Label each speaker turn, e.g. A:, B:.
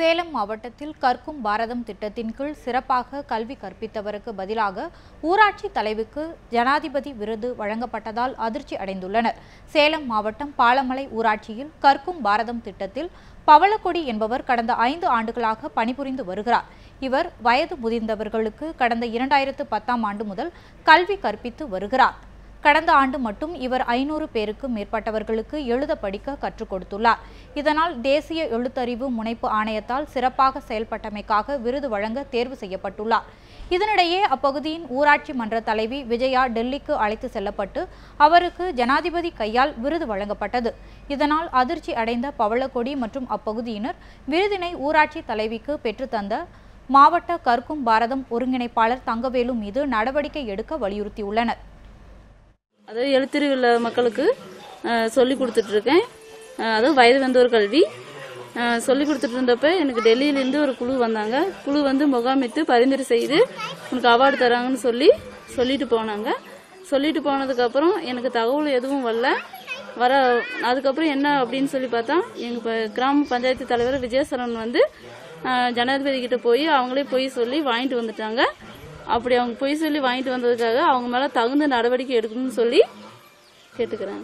A: சேலம் மாவட்டத்தில் கற்கும் பாரதம் திட்டத்தின் கீழ் சிறப்பாக கல்வி கற்பித்தவருக்கு பதிலாக ஊராட்சி தலைவிக்கு ஜனாதிபதி விருது வழங்கப்பட்டதால் அதிர்ச்சி அடைந்துள்ளனர். சேலம் மாவட்டம் பாலமலை ஊராட்சியில் கற்கும் பாரதம் திட்டத்தில் பவளக்கொடி என்பவர் கடந்த ஐந்து ஆண்டுகளாக பணிபுரிந்து வருகிறார். இவர் வயது முதிர்ந்தவர்களுக்கு கடந்த இரண்டாயிரத்து பத்தாம் ஆண்டு முதல் கல்வி கற்பித்து வருகிறார். கடந்த ஆண்டு மட்டும் இவர் ஐநூறு பேருக்கு மேற்பட்டவர்களுக்கு எழுத படிக்க கற்றுக் கொடுத்துள்ளார். இதனால் தேசிய எழுத்தறிவு முனைப்பு ஆணையத்தால் சிறப்பாக செயல்பட்டமைக்காக விருது வழங்க தேர்வு செய்யப்பட்டுள்ளார். இதனிடையே அப்பகுதியின் ஊராட்சி மன்ற தலைவி விஜயா டெல்லிக்கு அழைத்து செல்லப்பட்டு அவருக்கு ஜனாதிபதி கையால் விருது வழங்கப்பட்டது. இதனால் அதிர்ச்சி அடைந்த பவளக்கொடி மற்றும் அப்பகுதியினர் விருதினை ஊராட்சி தலைவிக்கு பெற்றுத்தந்த மாவட்ட கற்கும் பாரதம் ஒருங்கிணைப்பாளர் தங்கவேலு மீது நடவடிக்கை எடுக்க வலியுறுத்தியுள்ளனர்.
B: அதாவது எழுத்தறிவுள்ள மக்களுக்கு சொல்லி கொடுத்துட்ருக்கேன். அதுவும் வயது வந்தோர் கல்வி. சொல்லி கொடுத்துட்டு இருந்தப்ப எனக்கு டெல்லியிலேருந்து ஒரு குழு வந்தாங்க. குழு வந்து முகாமிட்டு பரிந்துரை செய்து உனக்கு அவார்டு தராங்கன்னு சொல்லி சொல்லிட்டு போனாங்க. சொல்லிட்டு போனதுக்கப்புறம் எனக்கு தகவல் எதுவும் வரல. வர அதுக்கப்புறம் என்ன அப்படின்னு சொல்லி பார்த்தா எங்கள் இப்போ கிராம பஞ்சாயத்து தலைவர் விஜயசரன் வந்து ஜனாதிபதி கிட்ட போய் அவங்களே போய் சொல்லி வாங்கிட்டு வந்துட்டாங்க. அப்படி அவங்க பொய் சொல்லி வாங்கிட்டு வந்ததுக்காக அவங்க மேலே தகுந்த நடவடிக்கை எடுக்கணும்னு சொல்லி கேட்டுக்கிறேன்.